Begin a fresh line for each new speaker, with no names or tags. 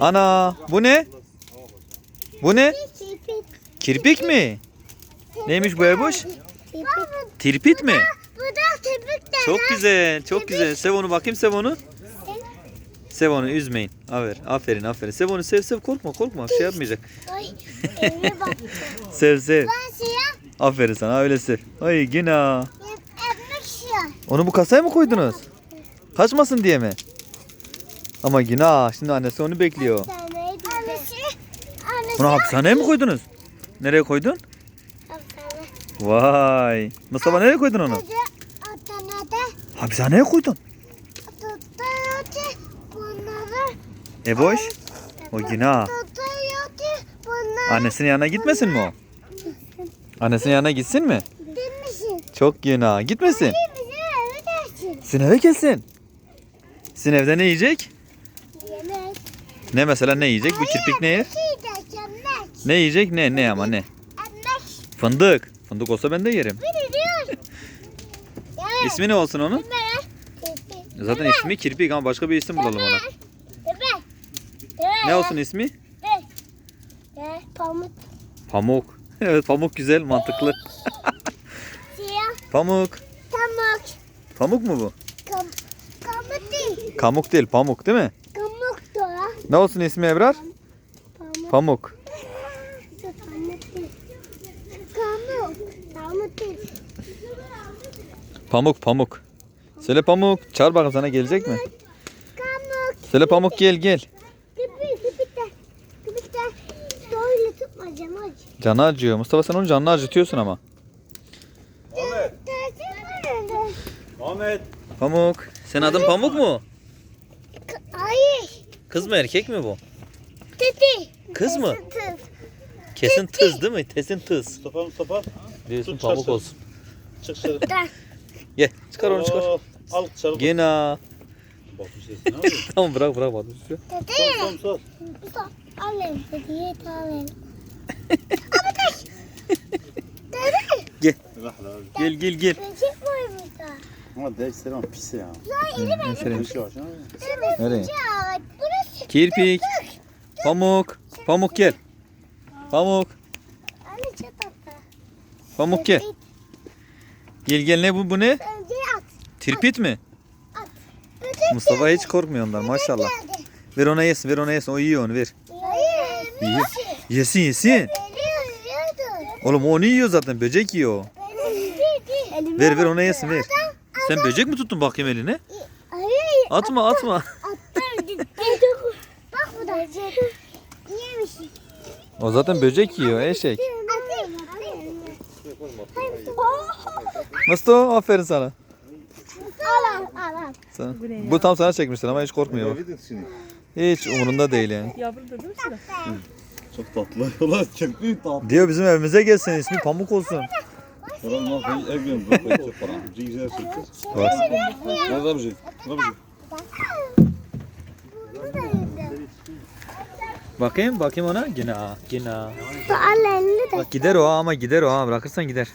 Ana bu ne? Bu ne?
Kirpik.
Kirpik mi? Neymiş bu?
Kirpik.
Tirpit mi?
Bu da kirpik de.
Çok güzel, çok güzel. Sev onu bakayım sev onu. Sev onu üzmeyin. Aferin, aferin, aferin. Sev onu sev sev korkma korkma şey yapmayacak. Sev sev.
Siyah.
Aferin sana öyle sev. Ay
siyah.
Onu bu kasaya mı koydunuz? Kaçmasın diye mi? Ama Gina şimdi annesi onu bekliyor.
Annesi. Annesi.
Bunu hapishaneye mi koydunuz? Nereye koydun?
Hapishane.
Vay. Mustafa nereye koydun onu?
Atanada.
Hapishaneye koydun.
Bunları.
Eboş. O
bunları.
Annesinin yanına gitmesin mi o? Annesinin yanına gitsin mi?
Demişsin.
Çok Gina. Gitmesin.
Bizim eve dersin.
Sizin eve gelsin. Sizin evde ne yiyecek? Ne mesela ne yiyecek? Bu kirpik ne yer?
Yemek. Yemek.
Ne yiyecek? Ne ne ama ne? Fındık. Fındık olsa ben de yerim. İsmi ne olsun onun? Zaten ismi kirpik ama başka bir isim bulalım ona. Ne olsun ismi?
Pamuk.
Pamuk. Evet pamuk güzel mantıklı. Pamuk.
Pamuk.
Pamuk mu bu?
Kam Kamuk değil.
Kamuk değil pamuk değil mi? Ne olsun ismi Ebrar?
Pamuk.
Pamuk.
Pamuk.
Pamuk pamuk. Söyle pamuk. Çağır bakalım sana gelecek mi?
Kamuk.
Söyle pamuk gel gel. Canı acıyor. Mustafa sen onun canını acıtıyorsun ama.
Ahmet.
Pamuk. Senin adın Pamuk mu? Kız mı erkek mi bu?
Teti.
Kız mı?
Tız.
Kesin tız değil mi? Kesin tız.
Mustafa Mustafa.
Diyorsun
Tut
pamuk olsun.
Çık.
Da.
Gel çıkar onu çıkar.
Oo, Al dışarı.
Gena.
Bak bir şey. Ne yapıyorsun?
Tamam bırak bırak bak.
Sor sor sor.
Mustafa. Alem. Ama taş. Teti.
Lah lah.
Gel gel gel.
Böcek var burada.
Ama pis ya.
Lan.
Mesela.
Pis yavaş ha.
Nereye?
Böcek.
Kirpik. Pamuk. Pamuk gel. Pamuk. Pamuk gel. Gel gel ne bu bu ne? Tirpit mi? Mustafa hiç korkmuyor ondan maşallah. Ver ona yesin ver ona yesin o yiyor onu ver. Yiyor. Yesin yesin. Oğlum onu yiyor zaten böcek yiyor. Ver ver ona yesin ver. Sen böcek mi tuttun bakayım eline? Atma atma.
Yemiş.
O zaten böcek yiyor eşek.
Atayım.
Mustafa aferin sana.
Al al.
Bu tam sana çekmişler ama hiç korkmuyor. Hiç umurunda değil yani.
Çok tatlı. Ulan kirpi tatlı.
Diyor bizim evimize gelsin ismi Pamuk olsun.
Ulan ne yapayım? Ev görüm. Bak ben çok para. Güzel çekeceğiz.
Bak.
Ne şey? Ne bir şey?
Bu da yedi.
Bakayım bakayım ona. Gina gina. Bak gider o ama gider o ha bırakırsan gider.